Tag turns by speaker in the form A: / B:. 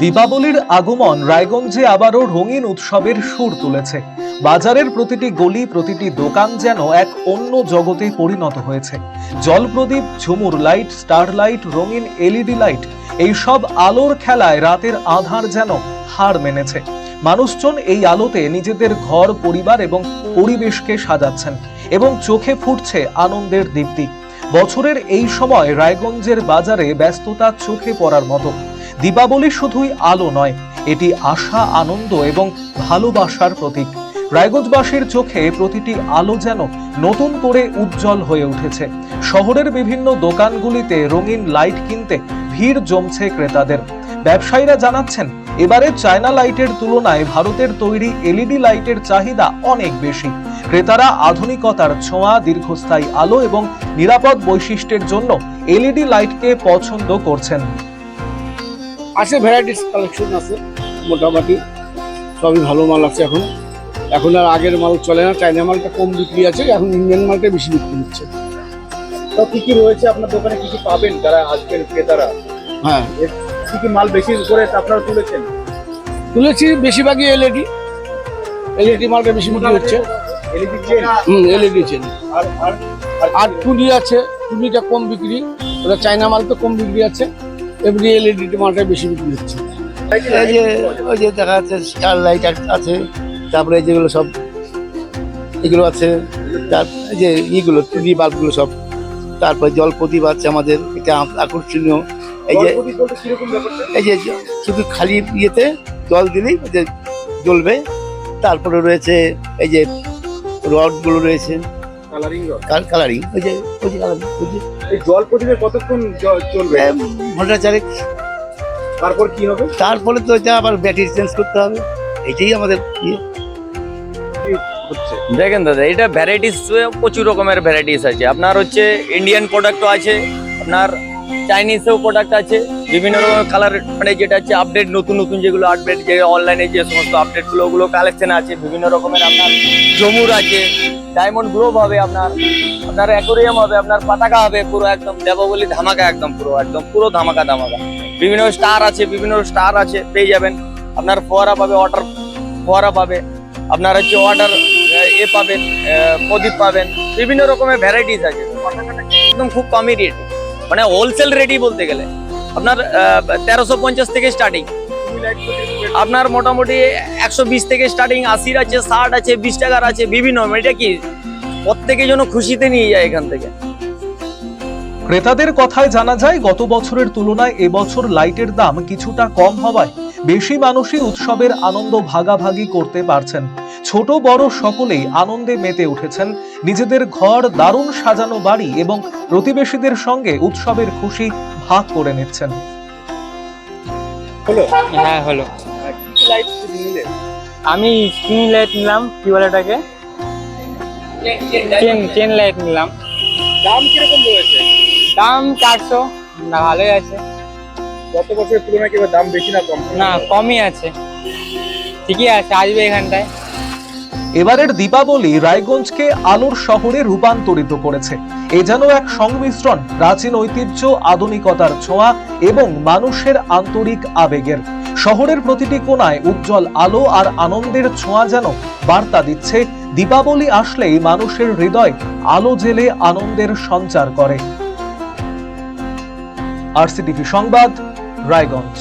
A: দীপাবলির আগমন, রায়গঞ্জে আবারও রঙিন উৎসবের সুর তুলেছে। বাজারের প্রতিটি গলি, প্রতিটি দোকান যেন এক অন্য জগতে পরিণত হয়েছে। জলপ্রদীপ, ঝুমুর লাইট স্টার লাইট রঙিন এলইডি লাইট এই সব আলোর খেলায় রাতের আধার যেন হার মেনেছে। মানুষজন এই আলোতে নিজেদের ঘর, পরিবার এবং পরিবেশকে সাজাচ্ছেন এবং চোখে ফুটছে আনন্দের দীপ্তি। বছরের এই সময় রায়গঞ্জের বাজারে ব্যস্ততা চোখে পড়ার মতো। দীপাবলি শুধুই আলো নয়, এটি আশা, আনন্দ এবং ভালোবাসার প্রতীক। রায়গঞ্জবাসীর চোখে প্রতিটি আলো যেন নতুন করে উজ্জ্বল হয়ে উঠেছে। শহরের বিভিন্ন দোকানগুলিতে রঙিন লাইট কিনতে ভিড় জমছে ক্রেতাদের। ব্যবসায়ীরা জানাচ্ছেন, এবারে চায়না লাইটের তুলনায় ভারতের তৈরি এলইডি লাইটের চাহিদা অনেক বেশি। ক্রেতারা আধুনিকতার ছোঁয়া, দীর্ঘস্থায়ী আলো এবং নিরাপদ বৈশিষ্ট্যের জন্য এলইডি লাইটকে পছন্দ করছেন।
B: আছে ভ্যারাইটিস কালেকশন আছে মোটামুটি। সবই ভালো মাল আছে এখন। এখন আর আগের মাল চলে না চাইনা মালটা কম বিক্রি আছে এখন ইন্ডিয়ান মালটা বেশি বিক্রি হচ্ছে।
C: তো কি কি রয়েছে আপনার দোকানে কি কি পাবেন যারা আজকের ক্রেতারা?
B: হ্যাঁ।
C: কি কি মাল বেশি করে আপনারা তুলেছেন?
B: তুলেছি বেশিরভাগই এলইডি এলইডি মালটা বেশি বিক্রি হচ্ছে।
C: এলইডি চেন
B: হুম এলইডি চেন
C: আর আর
B: আর টুনি আছে টুনিটা কম বিক্রি। ওটা চাইনা মাল তো কম বিক্রি আছে। এমনি এলইডি মালটা বেশি বিক্রি হচ্ছে
D: এই যে ওই যে দেখা যাচ্ছে স্টার লাইট আছে তারপরে যেগুলো সব এগুলো আছে তার এই যে ইগুলো টুনি বাল্বগুলো সব তারপরে জল প্রদীপ আছে আমাদের এটা আকর্ষণীয়। এই যে এই যে শুধু খালি ইয়েতে জল দিলেই যে জ্বলবে তারপরে রয়েছে এই যে রডগুলো রয়েছে।
C: কালারিং
D: কালারিং ওই যে ওই যে কালারিং ওই যে
C: এই জল প্রদীপে কতক্ষণ জ- চলবে?
D: ঘণ্টা চারেক।
C: তারপর কি হবে?
D: তারপরে তো এটা আবার ব্যাটারি চেঞ্জ করতে হবে। এটাই আমাদের ইয়ে।
C: কি হচ্ছে?
E: দেখেন দাদা এটা ভ্যারাইটিস প্রচুর রকমের ভ্যারাইটিস আছে। আপনার হচ্ছে ইন্ডিয়ান প্রোডাক্টও আছে আপনার চাইনিজেও প্রোডাক্ট আছে, বিভিন্ন রকমের কালার মানে যেটা হচ্ছে আপডেট নতুন নতুন যেগুলো আপডেট যে অনলাইনে যে সমস্ত আপডেটগুলো ওগুলো কালেকশন আছে, বিভিন্ন রকমের আপনার জমুর আছে ডায়মন্ড গ্রোভ হবে আপনার আপনার অ্যাকোরিয়াম হবে, আপনার পাতাকা হবে পুরো একদম, দেবাবলি ধামাকা একদম পুরো একদম পুরো ধামাকা ধামাকা। বিভিন্ন স্টার আছে, বিভিন্ন স্টার আছে, পেয়ে যাবেন। আপনার ফোয়ারা পাবে ওয়াটার ফোয়ারা পাবে, আপনার হচ্ছে ওয়াটার এ পাবেন প্রদীপ পাবেন, বিভিন্ন রকমের ভ্যারাইটিস আছে। একদম খুব কমই রেট মানে হোলসেল রেডি বলতে গেলে। আপনার তেরোশো পঞ্চাশ থেকে স্টার্টিং আপনার মোটামুটি একশো বিশ থেকে স্টার্টিং আশির আছে, ষাট আছে, বিশ টাকার আছে, বিভিন্ন। এটা কি? প্রত্যেকে যেন খুশিতে নিয়ে যায় এখান থেকে।
A: ক্রেতাদের কথায় জানা যায়, গত বছরের তুলনায় এবছর লাইটের দাম কিছুটা কম হওয়ায় বেশি মানুষই উৎসবের আনন্দ ভাগাভাগি করতে পারছেন। ছোট বড় সকলেই আনন্দে মেতে উঠেছেন। নিজেদের ঘর দারুণ সাজানো বাড়ি এবং প্রতিবেশীদের সঙ্গে উৎসবের খুশি ভাগ করে নিচ্ছেন।
C: হলো?
F: হ্যাঁ হলো।
C: কি কি লাইট
F: আমি স্ক্রিন লাইট নিলাম কি বলে এটাকে? চেন চেন লাইট নিলাম।
C: দাম কীরকম রয়েছে?
F: দাম চারশো। না ভালোই আছে।
C: গত বছরের তুলনায় কি দাম বেশি না কম?
F: না কমই আছে। ঠিকই আছে আসবে এখানটায়।
A: এবারের দীপাবলি রায়গঞ্জকে আলোর শহরে রূপান্তরিত করেছে। এ যেন এক সংমিশ্রণ প্রাচীন ঐতিহ্য আধুনিকতার ছোঁয়া এবং মানুষের আন্তরিক আবেগের। শহরের প্রতিটি কোণায় উজ্জ্বল আলো আর আনন্দের ছোঁয়া যেন বার্তা দিচ্ছে দীপাবলি আসলেই মানুষের হৃদয় আলো জেলে আনন্দের সঞ্চার করে। আরসিটিভি সংবাদ রায়গঞ্জ